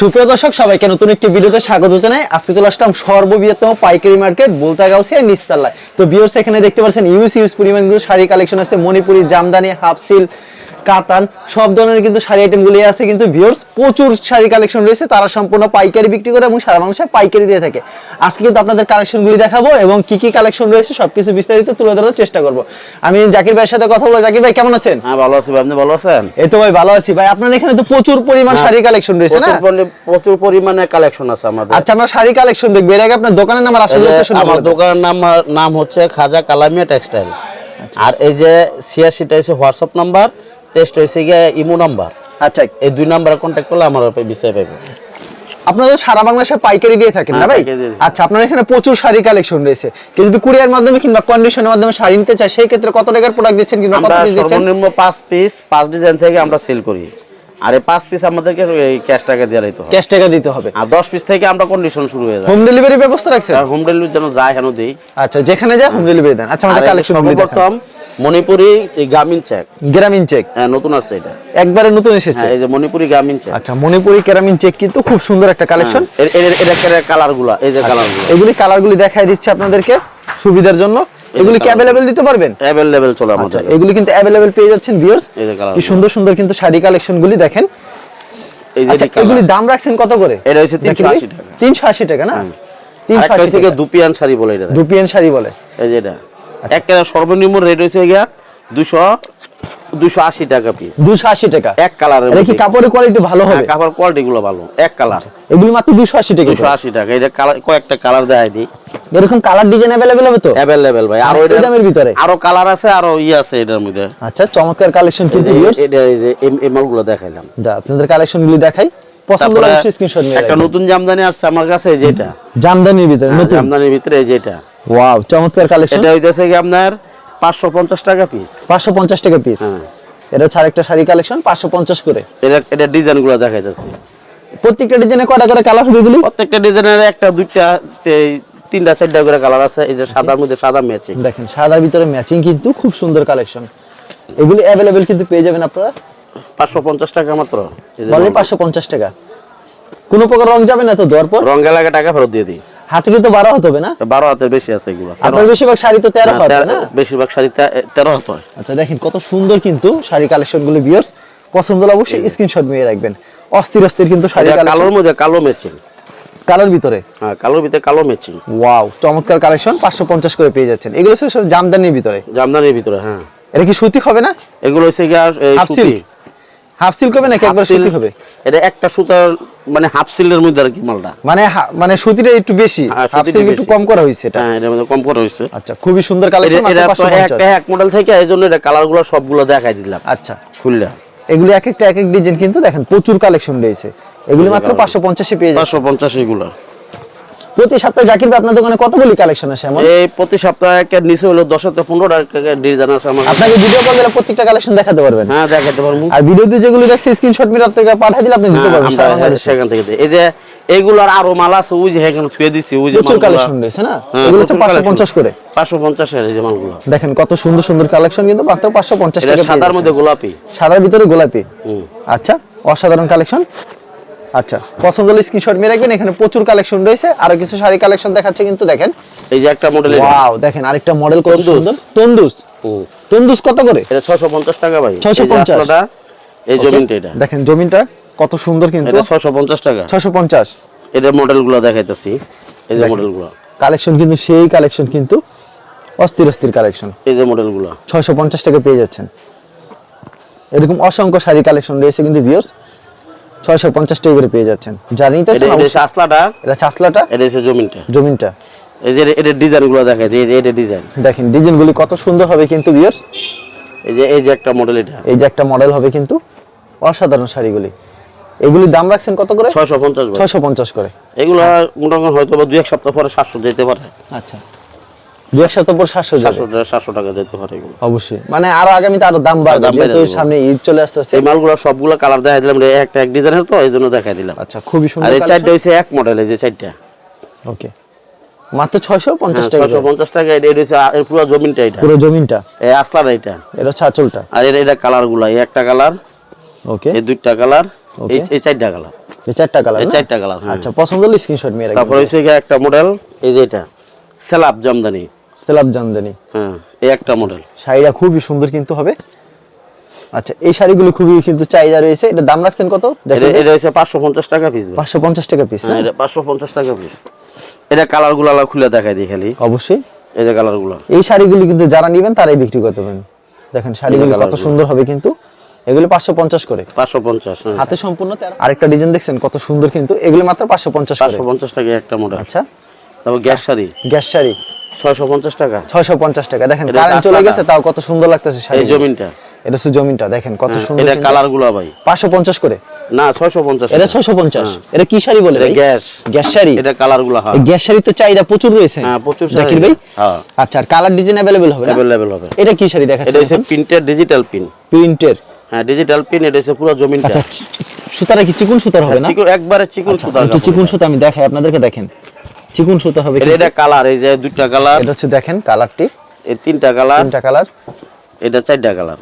সুপ্রিয় দর্শক, সবাইকে নতুন একটি ভিডিওতে স্বাগত জানাই। আজকে চলে আসলাম সর্ববৃহত্তম পাইকারি মার্কেট বোলতাগাউসিয়া নিস্তাল্লায় তো বিয়র্স এখানে দেখতে পাচ্ছেন ইউজ ইউজ পরিমাণ কিন্তু শাড়ি কালেকশন আছে। মণিপুরি, জামদানি, হাফ সিল কাতান সব ধরনের কিন্তু শাড়ি আইটেমগুলি আছে। কিন্তু ভিউর্স প্রচুর শাড়ি কালেকশন রয়েছে। তারা সম্পূর্ণ পাইকারি বিক্রি করে এবং সারা বাংলাদেশে পাইকারি দিয়ে থাকে। আজকে কিন্তু আপনাদের কালেকশনগুলি দেখাবো এবং কি কি কালেকশন রয়েছে সবকিছু বিস্তারিত তুলে ধরার চেষ্টা করব। আমি জাকির ভাইয়ের সাথে কথা বলব। জাকির ভাই কেমন আছেন? হ্যাঁ ভালো আছি ভাই, আপনি ভালো আছেন? এই তো ভাই ভালো আছি। ভাই আপনার এখানে তো প্রচুর পরিমাণ হ্যাঁ। শাড়ি কালেকশন রয়েছে না? প্রচুর পরি- প্রচুর পরিমাণে কালেকশন আছে আমাদের। আচ্ছা আমরা শাড়ি কালেকশন দেখব। এর আগে আপনার দোকানের নাম আর আসলে আমার দোকানের নাম নাম হচ্ছে খাজা কালামিয়া টেক্সটাইল। আর এই যে ছিয়াশিটা হচ্ছে হোয়াটসঅ্যাপ নাম্বার। টেস্ট হয়েছে গিয়ে ইমো নাম্বার। আচ্ছা। এই দুই নাম্বারে কন্ট্যাক্ট করলে আমার বিষয় পাবে আপনারা তো সারা বাংলাদেশে পাইকারি দিয়ে থাকেন না হ্যাঁ, ভাই। আচ্ছা আপনার এখানে প্রচুর শাড়ি কালেকশন রয়েছে। কেউ যদি কুরিয়ার মাধ্যমে কিংবা কন্ডিশনের মাধ্যমে শাড়ি নিতে চায় সেই ক্ষেত্রে কত টাকার প্রোডাক্ট দিচ্ছেন কিংবা কত পিস দিচ্ছেন? সর্বনিম্ন পাঁচ পিস পাঁচ ডিজাইন থেকে আমরা সেল করি। আর এই পাঁচ পিস আমাদেরকে এই ক্যাশ টাকা দিয়ে দিতে হবে। ক্যাশ টাকা দিতে হবে। আর দশ পিস থেকে আমরা কন্ডিশন শুরু হয়ে যায়। হোম ডেলিভারি ব্যবস্থা রাখছেন? হোম ডেলিভারি যেন যায় হেন দিই। আচ্ছা যেখানে যায় হোম ডেলিভারি দেন। আচ্ছা আমাদের কালেকশন সর্বপ্রথম মণিপুরি গ্রামীণ চেক গ্রামীণ চেক হ্যাঁ নতুন আসছে এটা। একবারে নতুন এসেছে? হ্যাঁ এই যে মণিপুরি গ্রামীণ চেক আচ্ছা মণিপুরি গ্রামীণ চেক কিন্তু খুব সুন্দর একটা কালেকশন এটা কালারগুলা এই যে কালারগুলো এগুলি কালারগুলি দেখাই দিচ্ছে আপনাদেরকে সুবিধার জন্য। এগুলি কি colour দিতে পারবেন? অ্যাভেলেবেল চলে আচ্ছা আমাদের এগুলি কিন্তু অ্যাভেলেবেল পেয়ে যাচ্ছেন ভিউয়ার্স এই যে colour কি সুন্দর সুন্দর কিন্তু শাড়ি কালেকশন গুলি দেখেন। এই যে আচ্ছা এগুলি দাম রাখছেন কত করে? এটা হচ্ছে 380 টাকা। তিনশো আশি টাকা না? তিনশো আরেকটা আশি হচ্ছে টাকা। দুপিয়ান শাড়ি বলে এটা। দুপিয়ান শাড়ি বলে। এই যে এটা। একটা সর্বনিম্ন রেট হচ্ছে গিয়া দুশো দুশো আশি টাকা পিস দুশো আশি টাকা। এক কালারের এটা কি কাপড়ের কোয়ালিটি ভালো হবে? কাপড় কোয়ালিটি গুলো ভালো। এক কালার এগুলি মাত্র দুশো আশি টাকা। দুশো আশি টাকা। এটা কালার কয়েকটা কালার দেখাই দিই। এরকম কালার ডিজাইন হবে তো? ভাই। আরও এটা দামের ভিতরে? আরও কালার আছে আরও ই আছে এটার মধ্যে। আচ্ছা চমৎকার কালেকশন viewers। এটা এই যে দেখাইলাম। যা আপনাদের কালেকশন গুলি দেখাই। পছন্দ হলে স্ক্রিনশট নিয়ে একটা নতুন জামদানি আসছে আমার কাছে এই যে এটা। জামদানির ভিতরে হ্যাঁ, নতুন? জামদানির ভিতরে এই যে এটা। ওয়াও চমৎকার কালেকশন এটা হইতেছে কি আপনার পাঁচশো পঞ্চাশ টাকা পিস পাঁচশো পঞ্চাশ টাকা পিস হ্যাঁ। এটা হচ্ছে আরেকটা শাড়ি কালেকশন পাঁচশো পঞ্চাশ করে। এটা এটা ডিজাইনগুলো দেখাইতেছে। প্রত্যেকটা ডিজাইনে কয়টা করে কালার হবে এগুলি প্রত্যেকটা ডিজাইনের একটা দুইটা তিনটা চারটা করে কালার আছে। এই যে সাদার মধ্যে সাদা ম্যাচিং দেখেন সাদার ভিতরে ম্যাচিং কিন্তু খুব সুন্দর কালেকশন এগুলি অ্যাভেলেবেল কিন্তু পেয়ে যাবেন আপনারা। পাঁচশো পঞ্চাশ টাকা মাত্র। বলে পাঁচশো পঞ্চাশ টাকা। কোনো প্রকার রং যাবে না তো দেওয়ার পর? রঙ এলাকা টাকা ফেরত দিয়ে দিই। হাতে কিন্তু বারো হতে হবে না? বারো হাতের বেশি আছে এগুলো। আপনার বেশিরভাগ শাড়ি তো তেরো হাতে না? বেশিরভাগ শাড়ি তেরো হাত হয়। আচ্ছা দেখেন কত সুন্দর কিন্তু শাড়ি কালেকশনগুলো বিয়ার্স পছন্দ হলে অবশ্যই স্ক্রিনশট নিয়ে রাখবেন। অস্থির অস্থির কিন্তু শাড়ি কালোর মধ্যে কালো ম্যাচিং কালার ভিতরে? হ্যাঁ কালোর ভিতরে কালো ম্যাচিং ওয়াও চমৎকার কালেকশন পাঁচশো পঞ্চাশ করে পেয়ে যাচ্ছেন। এগুলো সব জামদানির ভিতরে? জামদানির ভিতরে হ্যাঁ। এটা কি সুতি হবে না? এগুলো হচ্ছে গিয়া সুতি? হাফ সিল্ক হবে নাকি একবার সুতি হবে? এটা একটা সুতার মানে হাফ মধ্যে আর কি মালটা। মানে মানে সুতিটা একটু বেশি হ্যাঁ, হাফ সিল্ক একটু কম করা হয়েছে এটা। হ্যাঁ মধ্যে কম করা হয়েছে। আচ্ছা খুবই সুন্দর কালেকশন এটা তো একটা এক মডেল থেকে এই জন্য এটা কালারগুলো সবগুলো দেখাই দিলাম। আচ্ছা। খুললে। এগুলি এক একটা এক এক ডিজাইন কিন্তু দেখেন প্রচুর কালেকশন রয়েছে। এগুলি মাত্র। পাঁচশো পঞ্চাশে পেয়ে পাঁচশো পঞ্চাশ এগুলো। প্রতি সপ্তাহে জাকির ভাই আপনার দোকানে কতগুলি কালেকশন আসে এমন? এই প্রতি সপ্তাহে একটা নিচে হলো দশ থেকে পনেরো টাকা ডিজাইন আছে আমার। আপনাকে ভিডিও কল দিলে প্রত্যেকটা কালেকশন দেখাতে পারবেন। হ্যাঁ দেখাতে পারব। আর ভিডিওতে যেগুলো দেখছি স্ক্রিনশট মিটার থেকে পাঠিয়ে দিলে আপনি দিতে হ্যাঁ, পারবেন আমরা সারা সেখান থেকে। এই যে এইগুলার আরও মাল আছে ওই যে এখানে থুয়ে দিছি ওই যে প্রচুর কালেকশন রয়েছে না? হ্যাঁ, এগুলো collection। পঞ্চাশ করে। পাঁচশো পঞ্চাশের এই যে মালগুলো। দেখেন কত সুন্দর সুন্দর কালেকশন কিন্তু মাত্র পাঁচশো পঞ্চাশ এটা টাকা সাদার মধ্যে গোলাপি। সাদার ভিতরে গোলাপি। আচ্ছা অসাধারণ কালেকশন আচ্ছা পছন্দ হলে স্ক্রিনশট মেরে রাখবেন এখানে প্রচুর কালেকশন রয়েছে আরও কিছু শাড়ি কালেকশন দেখাচ্ছে কিন্তু দেখেন। এই যে একটা মডেল ওয়াও দেখেন আরেকটা মডেল কত সুন্দর। তন্দুস। ও। তন্দুস কত করে? এটা 650 টাকা ভাই। 650 এই এটা। দেখেন কত সুন্দর কিন্তু। এটা 650 টাকা। 650 মডেলগুলো দেখাইতাছি। এই যে মডেলগুলো কালেকশন কিন্তু সেই কালেকশন কিন্তু অস্থির অস্থির কালেকশন এই যে মডেলগুলো 650 টাকা পেয়ে যাচ্ছেন। এরকম অসংখ্য শাড়ি কালেকশন রয়েছে কিন্তু ভিউয়ার্স 650 টাকা করে পেয়ে যাচ্ছেন। যা নিতে এটা চাসলাটা এটা চাসলাটা এটা হচ্ছে জমিনটা। জমিনটা। এই যে এটা ডিজাইনগুলো দেখাই এই যে এটা ডিজাইন। দেখেন ডিজাইনগুলি কত সুন্দর হবে কিন্তু ভিউয়ার্স এই যে এই যে একটা মডেল এটা। এই যে একটা মডেল হবে কিন্তু অসাধারণ শাড়িগুলি। এগুলি দাম রাখছেন কত করে? 650 650 করে। এগুলো মোটামুটি হয়তো বা দুই এক সপ্তাহ পরে 700 যেতে পারে। আচ্ছা। টাকা যেতে পারে অবশ্যই। মানে আরও আগামীতে আরও দাম বাড়বে। সামনে ঈদ চলে আসতেছে। এই মালগুলো সবগুলো কালার দেখাই দিলাম একটা এক ডিজাইনের তো এই জন্য দেখাই দিলাম। আচ্ছা খুবই আর এই চারটা এক মডেল এই যে চারটা। ওকে। মাত্র ছয়শো পঞ্চাশ টাকা ছয়শো করে। পঞ্চাশ টাকা এটা এর পুরো জমিনটা এটা। পুরো জমিনটা? এই আসলার এটা। এটা হচ্ছে আঁচলটা আর এটা এটা কালারগুলা এই একটা কালার ওকে। এই দুইটা কালার এই এই চারটা কালার এই চারটা কালার এই চারটা কালার হ্যাঁ। আচ্ছা পছন্দ হলে স্ক্রিনশট মেরে তারপর হচ্ছে একটা মডেল এই যে এটা। সেলাপ জামদানি। সেলাব জামদানি। হ্যাঁ এই একটা মডেল শাড়িটা খুবই সুন্দর কিন্তু হবে। আচ্ছা এই শাড়িগুলো খুবই কিন্তু চাহিদা রয়েছে। এটা দাম রাখছেন কত? এটা হচ্ছে পাঁচশো পঞ্চাশ টাকা পিস পাঁচশো পঞ্চাশ টাকা পিস হ্যাঁ এটা পাঁচশো পঞ্চাশ টাকা পিস এটা কালারগুলো খুলে দেখাই দিই খালি। অবশ্যই। এই যে কালারগুলো এই শাড়িগুলো কিন্তু যারা নেবেন তারাই বিক্রি করতে পারেন দেখেন শাড়িগুলো কত সুন্দর হবে কিন্তু। এগুলো পাঁচশো পঞ্চাশ করে। পাঁচশো পঞ্চাশ হাতে সম্পূর্ণ। আরেকটা ডিজাইন দেখছেন কত সুন্দর কিন্তু। এগুলো মাত্র পাঁচশো পঞ্চাশ পাঁচশো পঞ্চাশ টাকা একটা মডেল আচ্ছা। তারপর গ্যাস শাড়ি। গ্যাস শাড়ি। ছয়শো পঞ্চাশ টাকা। ছয়শো পঞ্চাশ টাকা। দেখেন কারেন্ট চলে গেছে তাও কত সুন্দর লাগতেছে শাড়ি। এই জমিনটা? এটা হচ্ছে জমিনটা দেখেন কত হ্যাঁ, সুন্দর এটা কালারগুলো ভাই। পাঁচশো পঞ্চাশ করে? না ছয়শো পঞ্চাশ এটা ছয়শো পঞ্চাশ। এটা কি শাড়ি বলে ভাই? গ্যাস। গ্যাস শাড়ি? এটা কালারগুলো হ্যাঁ গ্যাস শাড়ি তো চাহিদা প্রচুর রয়েছে। হ্যাঁ প্রচুর জাকির ভাই? হ্যাঁ। আচ্ছা আর কালার ডিজাইন অ্যাভেলেবেল হবে অ্যাভেলেবেল হবে। এটা কি শাড়ি এটা দেখাচ্ছে হচ্ছে প্রিন্টের ডিজিটাল পিন প্রিন্টের। হ্যাঁ ডিজিটাল পিন এটা হচ্ছে পুরো জমিনটা। আচ্ছা সুতাটা কি চিকুন সুতার হবে না? চিকন একবারে চিকন আচ্ছা, সুতার চিকুন সুতা আমি দেখাই আপনাদেরকে দেখেন। চিকুন সুতা হবে এটা এটা কালার এই যে দুইটা কালার। এটা হচ্ছে দেখেন কালারটি। এই তিনটা কালার। তিনটা কালার। এটা চারটা কালার।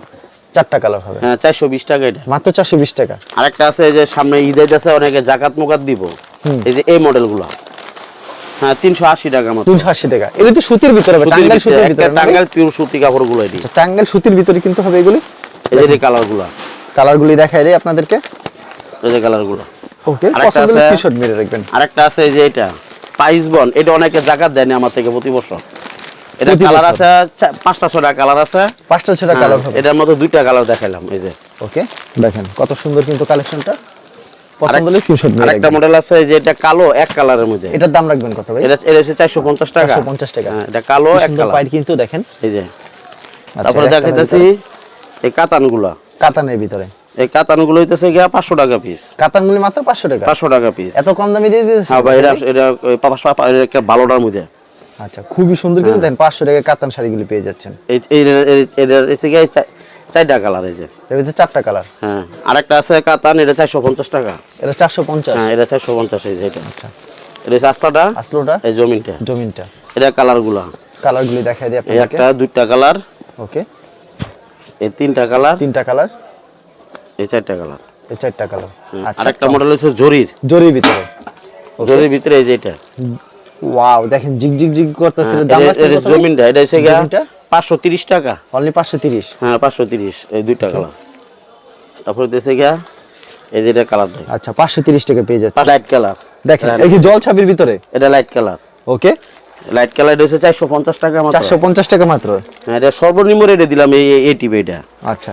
চারটা কালার হবে। হ্যাঁ চারশো বিশ টাকা এটা। মাত্র চারশো বিশ টাকা। আরেকটা আছে এই যে সামনে ঈদ আছে অনেকে জাকাত মুকাত দিব। এই যে এই মডেলগুলো হ্যাঁ তিনশো আশি টাকা মতো তিনশো আশি টাকা। এগুলো তো সুতির ভিতরে হবে সুতির টাঙ্গাইল ভিতরে, সুতির ভিতরে টাঙ্গাইল পিওর সুতি কাপড়গুলো এটি। আচ্ছা, টাঙ্গাইল সুতির ভিতরে কিন্তু হবে এগুলি। এই যে কালারগুলো কালারগুলি দেখাই দেয় আপনাদেরকে। এই যে কালারগুলো ওকে পছন্দ হলে মেরে রাখবেন। আরেকটা আছে এই যে এটা। পাইস বন এটা অনেকে জাকাত দেয়নি আমার থেকে প্রতি বছর। এটা কালার আছে পাঁচটা ছটা কালার আছে। পাঁচটা ছটা কালার হ্যাঁ, এটার মধ্যে দুইটা কালার দেখাইলাম এই যে। ওকে দেখেন কত সুন্দর কিন্তু কালেকশনটা। পছন্দ হলে স্ক্রিনশট আরেকটা মডেল আছে যে এটা কালো এক কালারের মধ্যে। এটার দাম রাখবেন কত ভাই? এটা এটা হচ্ছে চারশো পঞ্চাশ টাকা। 450 টাকা। হ্যাঁ, এটা কালো এক কালার। পাইট কিন্তু দেখেন। এই যে। আচ্ছা, তারপরে দেখাইতেছি এই কাতানগুলা। কাতানের ভিতরে। এই কাতানগুলো হইতেছে গিয়া পাঁচশো টাকা পিস কাতানগুলি মাত্র পাঁচশো টাকা। পাঁচশো টাকা পিস এত কম দামে দিয়ে দিয়েছে হ্যাঁ ভাই এটা এটা একটা ভালোটার মধ্যে। আচ্ছা খুবই সুন্দর কিন্তু দেন পাঁচশো টাকা কাতান শাড়িগুলি পেয়ে যাচ্ছেন। এই এই চারটা কালার এই যে। এর ভিতরে চারটা কালার। হ্যাঁ আরেকটা আছে কাতান এটা চারশো পঞ্চাশ টাকা। এটা চারশো পঞ্চাশ। হ্যাঁ এটা চারশো পঞ্চাশ এই যে এটা। আচ্ছা। এটা আস্তাটা আসলোটা এই জমিনটা। জমিনটা। এটা কালারগুলা কালারগুলি দেখাই দিই এই আপনাদেরকে। একটা দুইটা কালার। ওকে। এই তিনটা কালার। তিনটা কালার। এই চারটা কালার। এই চারটা কালার। আরেকটা মডেল হচ্ছে জরির। জরির ভিতরে। জরির ভিতরে এই যে ওয়াও দেখেন জিগ জিগ জিগ করতেছে দাম এটা- রাখছেন এটা কত? ভাই? জমিনটা এটা হচ্ছে গিয়া জমিনটা? পাঁচশো তিরিশ টাকা। অনলি হ্যাঁ পাঁচশো তিরিশ এই দুইটা কালার। তারপরে দেশে গিয়া এই যে এটা কালার আচ্ছা টাকা পেয়ে যাচ্ছে। Light colour. দেখেন এই কি জল ছাবির ভিতরে? এটা light colour. Okay light colour হচ্ছে চারশো পঞ্চাশ টাকা মাত্র। চারশো পঞ্চাশ টাকা মাত্র। হ্যাঁ এটা সর্বনিম্ন রেটে দিলাম এই এই টিভি এটা। আচ্ছা।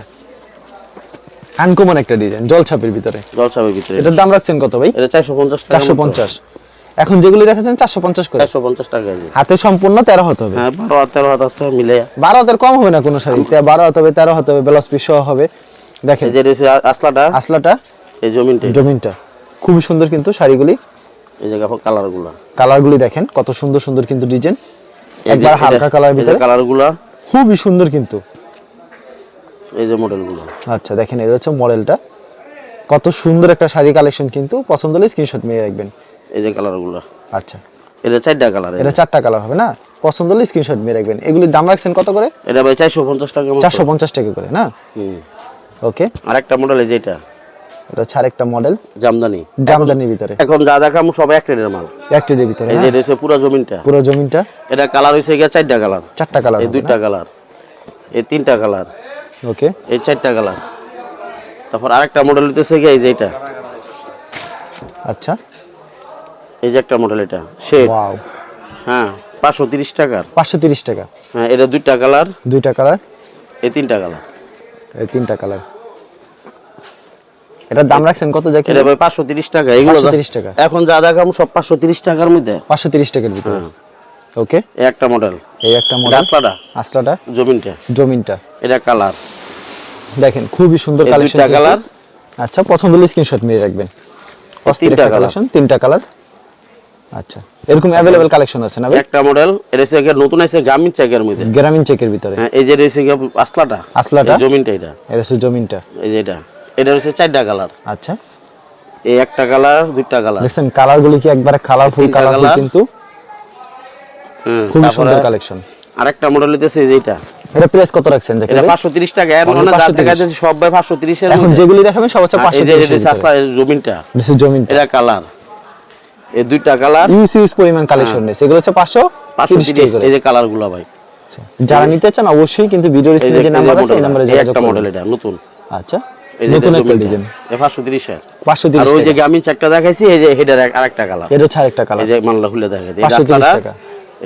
আনকমন একটা ডিজাইন জল ছাপের ভিতরে। জলসাবের ভিতরে। এটার দাম রাখছেন কত ভাই? এটা চারশো পঞ্চাশ টাকা চারশো পঞ্চাশ। এখন যেগুলি দেখাচ্ছেন চারশো পঞ্চাশ করে। চারশো পঞ্চাশ টাকা এই যে। হাতে সম্পূর্ণ তেরো হতে হবে। হ্যাঁ বারো হাত তেরো হাত আছে মিলে বারো হাতের কম হবে না কোনো শাড়ি। তে- বারো হতে হবে তেরো হতে হবে ব্লাউজ পিস সহ হবে। দেখেন। এই যে এটা আসলাটা আসলাটা এই জমিনটা। জমিনটা। খুবই সুন্দর কিন্তু শাড়িগুলি। এই যে কালারগুলা কালারগুলি দেখেন কত সুন্দর সুন্দর কিন্তু ডিজাইন। একবার হালকা কালার ভিতরে। কালারগুলা খুবই সুন্দর কিন্তু। এই যে মডেলগুলো আচ্ছা দেখেন এটা হচ্ছে মডেলটা কত সুন্দর একটা শাড়ি কালেকশন কিন্তু পছন্দ হলে স্ক্রিনশট নিয়ে রাখবেন। এই যে কালারগুলো আচ্ছা। এটা চারটা কালার এটা চারটা কালার হবে না? পছন্দ হলে স্ক্রিনশট নিয়ে রাখবেন। এগুলির দাম রাখছেন কত করে? এটা ভাই চারশো পঞ্চাশ টাকা মতো। চারশো পঞ্চাশ টাকা করে না। ওকে। আরেকটা মডেল এই যে এটা। এটা হচ্ছে আরেকটা মডেল জামদানি। জামদানির ভিতরে। এখন যা দেখাম সব এক রেটের মাল। একটির ভিতরে এই যে হ্যাঁ? এটা হচ্ছে পুরো জমিনটা। পুরো জমিনটা। এটা কালার হয়েছে গিয়ে চারটা কালার চারটা কালার এই দুইটা কালার এই তিনটা কালার ওকে এই চারটা কালার। তারপর আরেকটা মডেল হইতেছে গিয়ে এই যে এটা? আচ্ছা। এই যে একটা মডেল এটা শেড ওয়াও হ্যাঁ পাঁচশো তিরিশ টাকার। পাঁচশো তিরিশ টাকা। হ্যাঁ এটা দুইটা কালার। দুইটা কালার? এই তিনটা কালার। এই তিনটা কালার। এটার দাম রাখছেন কত যাকে এটা ভাই পাঁচশো তিরিশ টাকা এগুলো যা- 530 টাকা। এখন যা দেখাম সব পাঁচশো তিরিশ টাকার মধ্যে। পাঁচশো তিরিশ টাকার ভিতরে। হ্যাঁ। ওকে এই একটা মডেল এই একটা মডেল গাছলাটা। আসলাটা জমিনটা। জমিনটা। এটা কালার দেখেন খুবই সুন্দর কালেকশন দুইটা কালার আচ্ছা পছন্দ হলে স্ক্রিনশট নিয়ে রাখবেন। তিনটা কালার কালেকশন তিনটা কালার আচ্ছা এরকম অ্যাভেলেবেল কালেকশন আছে না একটা মডেল এটা হচ্ছে নতুন আছে গ্রামীণ চেকের মধ্যে। গ্রামীণ চেকের ভিতরে। হ্যাঁ এই যে রয়েছে আসলাটা। আসলাটা? জমিনটা এটা। এটা হচ্ছে জমিনটা। এই যে এটা। এটা হচ্ছে চারটা কালার আচ্ছা। এই একটা কালার দুইটা কালার দেখছেন কালার গুলি কি একবারে কালারফুল colour। কিন্তু? খুবই সুন্দর কালেকশন আরেকটা মডেল হইতেছে এই যে এটা প্রাইস কত রাখছেন জাকির এটা ভাই? পাঁচশো তিরিশ টাকা। এর Only মানে যা 530 দেখা যাচ্ছে সব ভাই পাঁচশো তিরিশের এখন যেগুলি দেখাবেন সব হচ্ছে হ্যাঁ, এই যে সাস্তা জমিনটা। জমিনটা। এটা কালার এই দুইটা কালার ইউজ ইউজ পরিমাণ কালেকশন নেই সেগুলো হচ্ছে পাঁচশো পাঁচশো তিরিশ তিরিশ টাকা করে। এই যে কালারগুলা ভাই। আচ্ছা। যারা নিতে চান অবশ্যই কিন্তু ভিডিওর স্ক্রিনে যে নাম্বার আছে এই নাম্বারে এই যোগাযোগ একটা মডেল এটা নতুন। আচ্ছা এই যে নতুন একটা ডিজাইন এই পাঁচশো তিরিশের পাঁচশো আর ওই যে গ্রামীণ চারটা দেখাইছি এই যে হেডের আরেকটা কালার এটা হচ্ছে আরেকটা কালার এই যে মানলা খুলে দেখা যায় 530 টাকা।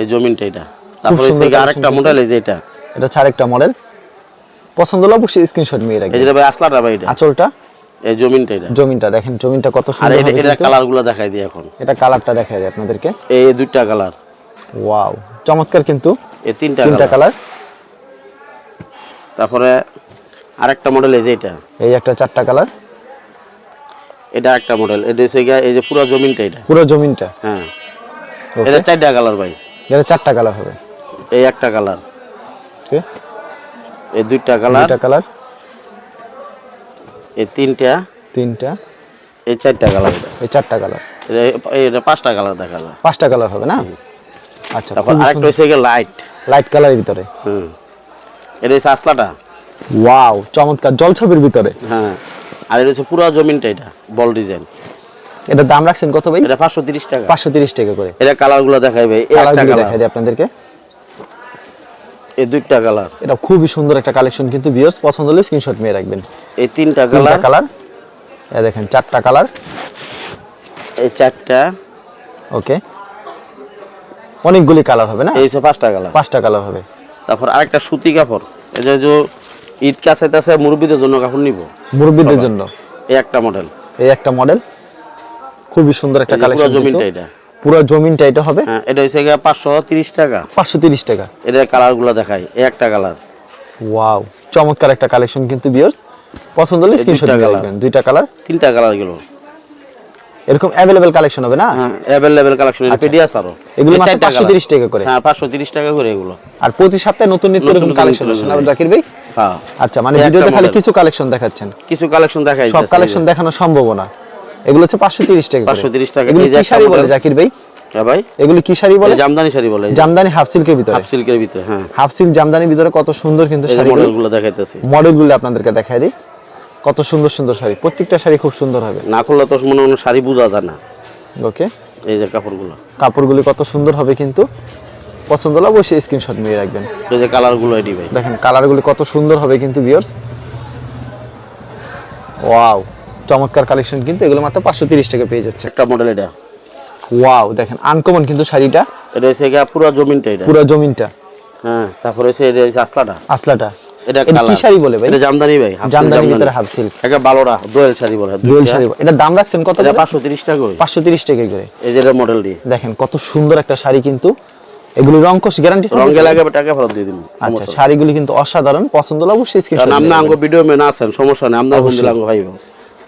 এই জমিনটা এটা। তারপরে collection আরেকটা মডেল এই যে এটা। এটা আরেকটা মডেল পছন্দ হলে অবশ্যই স্ক্রিনশট নিয়ে এই রাখবেন যে ভাই আসলাটা ভাই এটা। আঁচলটা? এই জমিনটা এটা। জমিনটা দেখেন জমিনটা কত আর সুন্দর হবে এটা কিন্তু। কালারগুলো দেখাই দিই এখন। এটা কালারটা দেখা যায় আপনাদেরকে। এই দুইটা কালার ওয়াও চমৎকার কিন্তু। এই তিনটা তিনটা কালার তারপরে আরেকটা মডেল এই যে এটা। এই একটা চারটা কালার এটা একটা মডেল এটা হচ্ছে গিয়া এই যে পুরো জমিনটা এটা। পুরো জমিনটা। হ্যাঁ। এটা চারটা কালার ভাই। এটা চারটা কালার হবে। এই একটা কালার? এই দুইটা কালার। দুইটা কালার। এই তিনটা। তিনটা। এই চারটা কালার। এই চারটা কালার। এটা- পাঁচটা কালার দেখা যায় পাঁচটা কালার হবে না? আচ্ছা তারপর আরেকটা হচ্ছে লাইট লাইট কালারের ভিতরে। হুম। এটা হচ্ছে আসলাটা ওয়াও চমৎকার। জলছবির ভিতরে। হ্যাঁ। আর এটা হচ্ছে পুরো জমিনটা এটা বল ডিজাইন। এটা দাম রাখছেন কত ভাই? এটা পাঁচশো তিরিশ টাকা। পাঁচশো তিরিশ টাকা করে। এটা কালারগুলো দেখাইবে এই একটা কালার। দেখাই দিই আপনাদেরকে। এই দুইটা কালার। এটা খুবই সুন্দর একটা কালেকশন কিন্তু ভিউয়ার্স পছন্দ হলে স্ক্রিনশট নিয়ে রাখবেন। এই তিনটা কালার। কালার। এই দেখেন চারটা কালার। এই চারটা। ওকে। অনেকগুলি কালার হবে না? এই পাঁচটা কালার। পাঁচটা কালার হবে। তারপর আরেকটা সুতি কাপড়। এই যে যে ঈদ কাছে তাছে মুরব্বীদের জন্য কাপড় নিব। মুরব্বীদের জন্য। এই একটা মডেল এই একটা মডেল খুবই সুন্দর একটা পুরো কালেকশন জমিনটা এটা? পুরো জমিনটা এটা হবে। হ্যাঁ এটা পাঁচশো তিরিশ টাকা। পাঁচশো তিরিশ টাকা। এটা কালারগুলো দেখাই এই একটা কালার। ওয়াও চমৎকার একটা কালেকশন কিন্তু ভিউয়ার্স পছন্দ হলে স্ক্রিনশট নিয়ে রাখবেন দুইটা কালার তিনটা কালারগুলো এরকম অ্যাভেলেবেল কালেকশন হবে না? হ্যাঁ অ্যাভেলেবেল কালেকশন এটা আচ্ছা। পেডিয়াস আরও। এগুলো মাত্র চারটা পাঁচশো colour। তিরিশ টাকা করে। হ্যাঁ পাঁচশো তিরিশ টাকা করে এগুলো। আর প্রতি সপ্তাহে নতুন নিত্য নতুন এরকম কালেকশন নতুন আসে জাকির ভাই? হ্যাঁ। আচ্ছা মানে ভিডিওতে খালি কিছু কালেকশন দেখাচ্ছেন। কিছু কালেকশন দেখাই সব কালেকশন দেখানো সম্ভব না। এগুলো হচ্ছে পাঁচশো তিরিশ টাকা করে। 530 টাকা। এগুলো কি শাড়ি বলে জাকির ভাই? হ্যাঁ ভাই। এগুলো কি শাড়ি বলে? জামদানি শাড়ি বলে। জামদানি হাফ সিল্কের ভিতরে। হাফ সিল্কের ভিতরে হ্যাঁ। হাফ সিল্ক জামদানির ভিতরে কত সুন্দর কিন্তু এই শাড়ি মডেলগুলো দেখাইতেছি। মডেলগুলো আপনাদেরকে দেখায় দিই। কত সুন্দর সুন্দর শাড়ি। প্রত্যেকটা শাড়ি খুব সুন্দর হবে। না করলে তো মনে হয় শাড়ি বোঝা যায় না। ওকে। এই যে কাপড়গুলো। কাপড়গুলি কত সুন্দর হবে কিন্তু। পছন্দ হলে অবশ্যই স্ক্রিনশট নিয়ে রাখবেন। এই যে কালারগুলো এটি ভাই। দেখেন কালারগুলি কত সুন্দর হবে কিন্তু ভিউয়ার্স ওয়াও চমৎকার কালেকশন কিন্তু এগুলো মাত্র পাঁচশো তিরিশ টাকা পেয়ে যাচ্ছে। একটা মডেল এটা। ওয়াও দেখেন আনকমন কিন্তু শাড়িটা। এটা হচ্ছে গিয়া পুরো জমিনটা এটা। পুরো জমিনটা। হ্যাঁ তারপরে হচ্ছে এটা হচ্ছে আসলাটা। আসলাটা। এটা এটা কি শাড়ি বলে ভাই? এটা জামদানি ভাই silk ভিতরে হাফ সিল্ক। একে বালোরা দোয়েল শাড়ি বলে। দুইটা। শাড়ি এটা দাম রাখছেন কত এটা পাঁচশো তিরিশ টাকা করে। পাঁচশো তিরিশ টাকা করে। এই যে মডেল দিয়ে দেখেন কত সুন্দর একটা শাড়ি কিন্তু। এগুলো রংকশ গ্যারান্টি রঙে লাগে টাকা ফেরত দিয়ে দিন আচ্ছা শাড়িগুলি কিন্তু অসাধারণ পছন্দ হলে অবশ্যই স্ক্রিনশট কারণ আপনি আঙ্গ ভিডিও মেন আছেন সমস্যা নেই। আপনার বন্ধু লাগো ভাই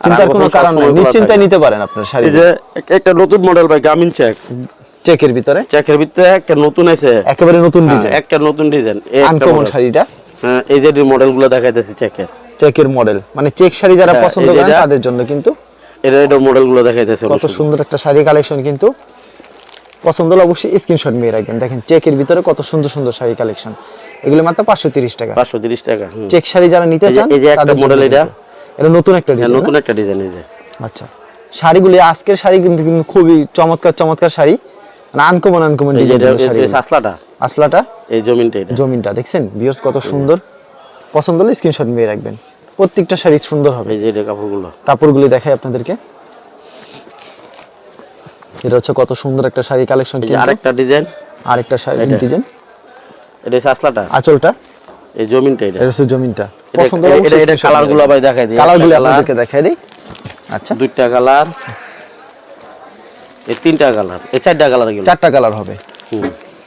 চিন্তার কোনো কারণ নেই নিশ্চিন্তায় নিতে পারেন আপনার শাড়ি। এই যে একটা নতুন মডেল ভাই গ্রামীণ চেক চেকের ভিতরে? চেকের ভিতরে একটা নতুন আছে। একেবারে নতুন হ্যাঁ, ডিজাইন একটা নতুন ডিজাইন আনকমন শাড়িটা? হ্যাঁ এই যে মডেলগুলো দেখাইতেছি চেকের চেকের মডেল মানে চেক শাড়ি যারা হ্যাঁ, পছন্দ করেন তাদের জন্য কিন্তু এটা এটা মডেলগুলো দেখাইতেছে কত সুন্দর একটা শাড়ি কালেকশন কিন্তু। পছন্দ হলে অবশ্যই স্ক্রিনশট নিয়ে রাখবেন। দেখেন চেকের ভিতরে কত সুন্দর সুন্দর শাড়ি কালেকশন এগুলো মাত্র পাঁচশো তিরিশ টাকা। পাঁচশো তিরিশ টাকা চেক শাড়ি যারা নিতে চান এই যে একটা model এটা। এটা নতুন একটা হ্যাঁ, ডিজাইন নতুন একটা ডিজাইন এই যে। আচ্ছা। শাড়িগুলি আজকের শাড়ি কিন্তু কিন্তু খুবই চমৎকার চমৎকার শাড়ি। মানে আনকমন আনকমন এই যে ডিজাইন এটা- শাড়ি আসলাটা? আসলাটা? এই জমিনটা এটা। জমিনটা দেখছেন? ভিউয়ার্স কত সুন্দর। পছন্দ হলে স্ক্রিনশট নিয়ে রাখবেন। প্রত্যেকটা শাড়ি সুন্দর হবে। এই যে এটা কাপড়গুলো। কাপড়গুলি দেখাই আপনাদেরকে। এটা হচ্ছে কত সুন্দর একটা শাড়ি কালেকশন আরেকটা ডিজাইন আরেকটা শাড়ি। ডিজাইন এটা আসলাটা। আঁচলটা। এই জমিনটা এটা। এটা হচ্ছে জমিনটা। পছন্দ এটা এটা কালারগুলো ভাই দেখাই দিই। কালারগুলি আপনাদেরকে দেখাই দিই। আচ্ছা। দুইটা কালার এই তিনটা কালার এই চারটা কালার গেল। চারটা কালার হবে।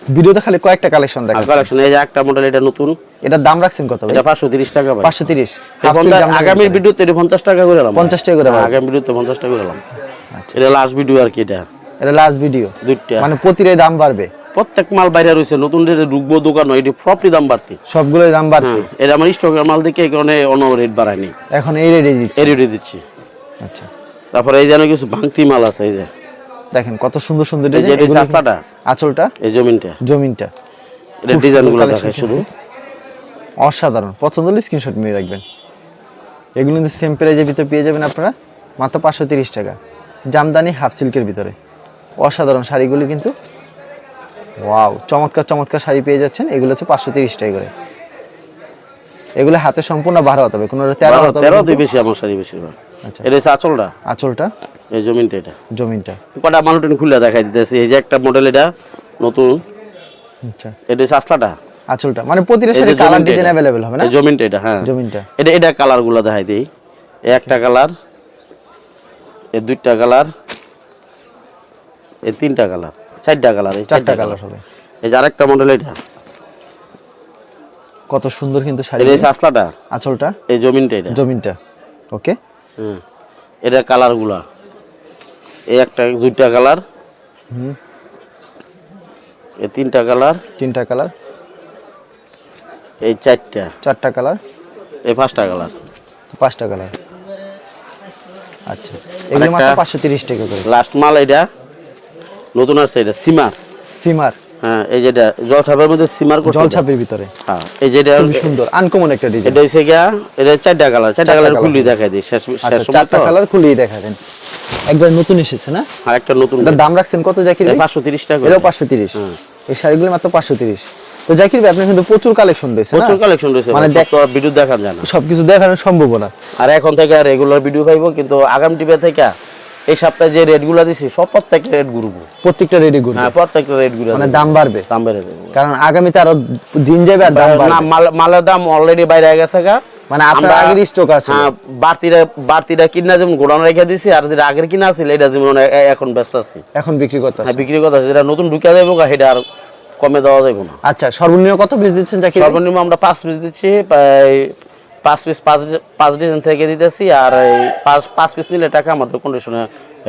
ভিডিওতে খালি কয়েকটা কালেকশন দেখা কালেকশন এই যে একটা মডেল এটা নতুন। এটার দাম রাখছেন কত ভাই? এটা পাঁচশো তিরিশ টাকা ভাই। পাঁচশো তিরিশ। এটা পঞ্চাশ- আগামীর ভিডিওতে এটা পঞ্চাশ টাকা করে এলাম 50 টাকা করে। আগামী ভিডিওতে পঞ্চাশ টাকা করে আচ্ছা। এটা লাস্ট ভিডিও আর কি এটা। এটা লাস্ট ভিডিও দুইটা। মানে প্রতিটাই দাম বাড়বে। প্রত্যেক মাল বাইরে রয়েছে নতুন রেটে ঢুকবো দোকান এটি সবটি দাম বাড়তি। সবগুলোই দাম বাড়বে হ্যাঁ এটা আমার স্টকের মাল দেখে এই কারণে অন্য রেট বাড়ায়নি এখন এই রেডি দিচ্ছে। এই রেটে দিচ্ছি। আচ্ছা। তারপরে এই যেন কিছু ভাঙতি মাল আছে এই যে। দেখেন কত সুন্দর সুন্দর এই যে ডিজাইন হচ্ছে আঁচলটা? এই জমিনটা। জমিনটা। এটা খুব ডিজাইন সুন্দরগুলো collection দেখায় শুধু। অসাধারণ। পছন্দ হলে স্ক্রিনশট মেরে রাখবেন। এগুলো কিন্তু সেম প্রাইজের ভিতরে পেয়ে যাবেন আপনারা। মাত্র পাঁচশো তিরিশ টাকা। জামদানি হাফ সিল্কের ভিতরে। অসাধারণ শাড়িগুলি কিন্তু ওয়াও চমৎকার চমৎকার শাড়ি পেয়ে যাচ্ছেন। এগুলো হচ্ছে পাঁচশো তিরিশ টাকা করে। এগুলো হাতে সম্পূর্ণ বারো হতে হবে কোনো তেরো হতে তেরো দুই বেশি আমার শাড়ি বেশিরভাগ আচ্ছা। এটা হচ্ছে আঁচলটা? আঁচলটা? এই জমিনটা এটা। জমিনটা। কটা মালুটিন খুলে দেখাই দিতেছি। এই যে একটা মডেল এটা নতুন। আচ্ছা। এটা হচ্ছে আসলাটা আঁচলটা। মানে প্রতিটা শাড়ি কালার ডিজাইন। অ্যাভেলেবেল হবে না? জমিনটা এটা হ্যাঁ। জমিনটা। এটা এটা কালারগুলো দেখাই দিই। এই একটা কালার এই দুইটা কালার এই তিনটা কালার চারটা কালার এই চারটা কালার হবে। এই যে আরেকটা মডেল এটা কত সুন্দর কিন্তু শাড়ি হচ্ছে আসলাটা আঁচলটা? এই জমিনটা এটা। জমিনটা ওকে। হুম। এটা কালারগুলা। এই একটা দুইটা কালার হুম। এই তিনটা কালার তিনটা কালার এই চারটা। চারটা কালার এই পাঁচটা কালার পাঁচটা কালার আচ্ছা। এগুলো মাত্র আরেকটা- পাঁচশো তিরিশ টাকা করে। লাস্ট মাল এটা নতুন আসছে এটা সিমার। সিমার। হ্যাঁ এই যেটা জল মধ্যে সিমার করছে জল ভিতরে। হ্যাঁ এই যেটা খুবই সুন্দর আনকমন একটা ডিজাইন এটা হচ্ছে গিয়া এটা চারটা কালার চারটা চারটা কালার। colour। দেখাই দিই শেষ শেষ চারটা তো। কালার খুলিয়ে দেখাবেন। একবার নতুন এসেছে না? আর একটা নতুন এটার দাম রাখছেন কত জাকির ভাই? টাকা এটাও হুম। এই শাড়িগুলো মাত্র পাঁচশো তিরিশ। তো জাকির ভাই আপনার কিন্তু প্রচুর কালেকশন রয়েছে প্রচুর কালেকশন রয়েছে মানে মানে ভিডিও দেখা যায় না। সবকিছু দেখানো সম্ভব না আর এখন থেকে রেগুলার ভিডিও পাইবো কিন্তু আগাম টিপে থেকে এই সপ্তাহে যে রেটগুলা দিছি সব প্রত্যেকটা রেট ঘুরবো। প্রত্যেকটা রেডি করবে হ্যাঁ প্রত্যেকটা রেটগুলো মানে দাম বাড়বে? দাম বেড়ে যাবে কারণ আগামীতে আরও দিন যাবে আর দাম বাড়বে। মাল- মালের দাম অলরেডি বাইরে গেছে গা। মানে আপনার আগের স্টক আছে। হ্যাঁ বাড়তিটা বাড়তিটা কিনা যেমন গোডাউন রেখে দিছি আর যেটা আগের কিনা আছিল এটা যেমন এখন ব্যস্ত আছি। এখন বিক্রি করতে হ্যাঁ বিক্রি করতে আছে। যেটা নতুন ঢুকে যাব গা সেটা আর কমে দেওয়া যাবে না। আচ্ছা সর্বনিম্ন কত পিস দিচ্ছেন জাকির সর্বনিম্ন আমরা পাঁচ পিস দিচ্ছি প্রায় পাঁচ পিস পাঁচ পাঁচ ডিজাইন থেকে দিতেছি আর এই পাঁচ পাঁচ পিস নিলে টাকা আমাদের কন্ডিশনে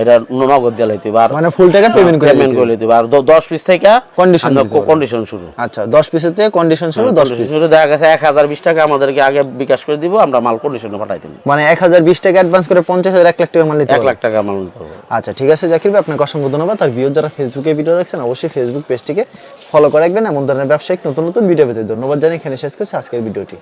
এটা নগদ দিয়ে লাইতে আর মানে ফুল টাকা পেমেন্ট করে পেমেন্ট করে আর দ- দশ পিস থেকে হবে। কন্ডিশন শুরু। আচ্ছা 10 পিসের থেকে কন্ডিশন শুরু 10 পিস শুরু। দেখা গেছে এক হাজার বিশ টাকা আমাদেরকে আগে বিকাশ করে দিব আমরা মাল কন্ডিশনে পাঠাই দিব। মানে 1020 টাকা অ্যাডভান্স করে 50000 1 লাখ টাকার মাল নিতে এক লাখ টাকা মাল নিতে আচ্ছা ঠিক আছে জাকির ভাই আপনাকে অসংখ্য ধন্যবাদ। আর ভিউয়ার যারা ফেসবুকে ভিডিও দেখছেন অবশ্যই ফেসবুক পেজটিকে ফলো করে রাখবেন। এমন ধরনের ব্যবসায়িক নতুন নতুন ভিডিও পেতে ধন্যবাদ জানিয়ে এখানে শেষ করছি আজকের ভিডিওটি